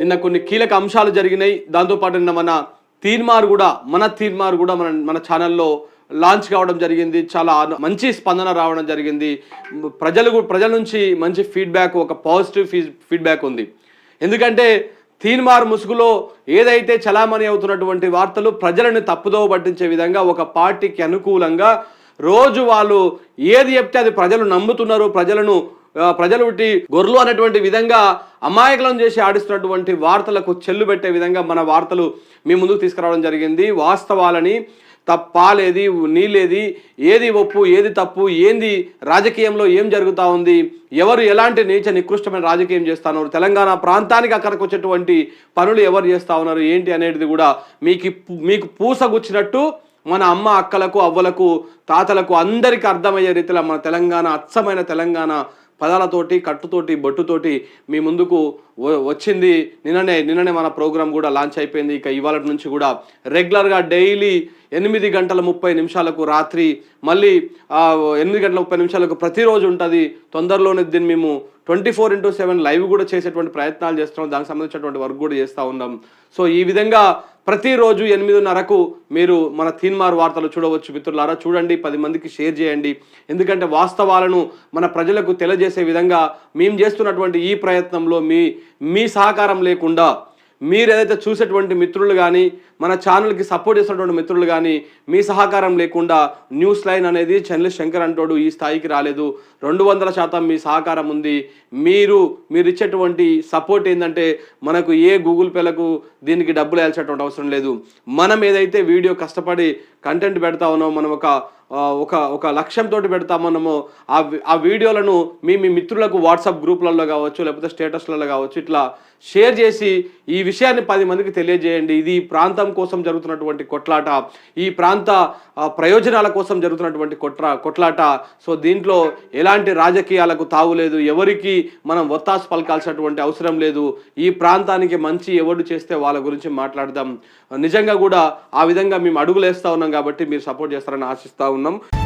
నిన్న కొన్ని కీలక అంశాలు జరిగినాయి. దాంతోపాటు నిన్న మన తీర్మార్ కూడా మన తీర్మార్ కూడా మన మన ఛానల్లో లాంచ్ కావడం జరిగింది. చాలా మంచి స్పందన రావడం జరిగింది. ప్రజలు ప్రజల నుంచి మంచి ఫీడ్బ్యాక్ ఒక పాజిటివ్ ఫీడ్బ్యాక్ ఉంది. ఎందుకంటే తీన్మార్ ముసుగులో ఏదైతే చలామణి అవుతున్నటువంటి వార్తలు ప్రజలను తప్పుదోవ పట్టించే విధంగా ఒక పార్టీకి అనుకూలంగా రోజు వాళ్ళు ఏది చెప్తే అది ప్రజలు నమ్ముతున్నారు. ప్రజలను ప్రజలు ఉట్టి గొర్రెలు అనేటువంటి విధంగా అమాయకులను చేసి ఆడిస్తున్నటువంటి వార్తలకు చెల్లు పెట్టే విధంగా మన వార్తలు మీ ముందుకు తీసుకురావడం జరిగింది. వాస్తవాలని తప్పాలేది నీలేది ఏది ఒప్పు ఏది తప్పు ఏంది రాజకీయంలో ఏం జరుగుతూ ఉంది ఎవరు ఎలాంటి నీచ నికృష్టమైన రాజకీయం చేస్తున్నారు తెలంగాణ ప్రాంతానికి అక్కడికి వచ్చేటువంటి పనులు ఎవరు చేస్తా ఉన్నారు ఏంటి అనేది కూడా మీకు మీకు పూసగుచ్చినట్టు మన అమ్మ అక్కలకు అవ్వలకు తాతలకు అందరికీ అర్థమయ్యే రీతిలో మన తెలంగాణ అచ్చమైన తెలంగాణ పదాలతోటి కట్టుతోటి బొట్టుతోటి మీ ముందుకు వచ్చింది. నిన్ననే నిన్ననే మన ప్రోగ్రామ్ కూడా లాంచ్ అయిపోయింది. ఇక ఇవాళ నుంచి కూడా రెగ్యులర్గా డైలీ ఎనిమిది గంటల ముప్పై నిమిషాలకు రాత్రి మళ్ళీ ఎనిమిది గంటల ముప్పై నిమిషాలకు ప్రతిరోజు ఉంటుంది. తొందరలోనే దీన్ని మేము twenty four into seven live కూడా చేసేటువంటి ప్రయత్నాలు చేస్తున్నాం. దానికి సంబంధించినటువంటి వర్క్ కూడా చేస్తూ ఉన్నాం. సో ఈ విధంగా ప్రతిరోజు ఎనిమిదిన్నరకు మీరు మన తీన్మార్ వార్తలు చూడవచ్చు మిత్రులారా. చూడండి పది మందికి షేర్ చేయండి. ఎందుకంటే వాస్తవాలను మన ప్రజలకు తెలియజేసే విధంగా మేము చేస్తున్నటువంటి ఈ ప్రయత్నంలో మీ మీ సహకారం లేకుండా మీరు ఏదైతే చూసేటువంటి మిత్రులు కానీ మన ఛానల్కి సపోర్ట్ చేసినటువంటి మిత్రులు కానీ మీ సహకారం లేకుండా న్యూస్ లైన్ అనేది చెన్నెల శంకర్ అంటోడు ఈ స్థాయికి రాలేదు. రెండు వందల శాతం మీ సహకారం ఉంది. మీరు మీరు ఇచ్చేటువంటి సపోర్ట్ ఏంటంటే మనకు ఏ గూగుల్ పేలకు దీనికి డబ్బులు వేయాల్సినటువంటి అవసరం లేదు. మనం ఏదైతే వీడియో కష్టపడి కంటెంట్ పెడతా ఉన్నామో మనం ఒక ఒక ఒక లక్ష్యంతో పెడతా మనము. ఆ ఆ వీడియోలను మీ మీ మిత్రులకు వాట్సాప్ గ్రూపులలో కావచ్చు లేకపోతే స్టేటస్లలో కావచ్చు ఇట్లా షేర్ చేసి ఈ విషయాన్ని పది మందికి తెలియజేయండి. ఇది ప్రాంతం కోసం జరుగుతున్నటువంటి కొట్లాట ఈ ప్రాంత ప్రయోజనాల కోసం జరుగుతున్నటువంటి కొట్ర కొట్లాట. సో దీంట్లో ఎలాంటి రాజకీయాలకు తావులేదు ఎవరికి మనం ఒత్తాసు పలకాల్సినటువంటి అవసరం లేదు. ఈ ప్రాంతానికి మంచి ఎవరు చేస్తే వాళ్ళ గురించి మాట్లాడదాం. నిజంగా కూడా ఆ విధంగా మేము అడుగులేస్తా ఉన్నాం కాబట్టి మీరు సపోర్ట్ చేస్తారని ఆశిస్తా ఉన్నాం. ഒന്നും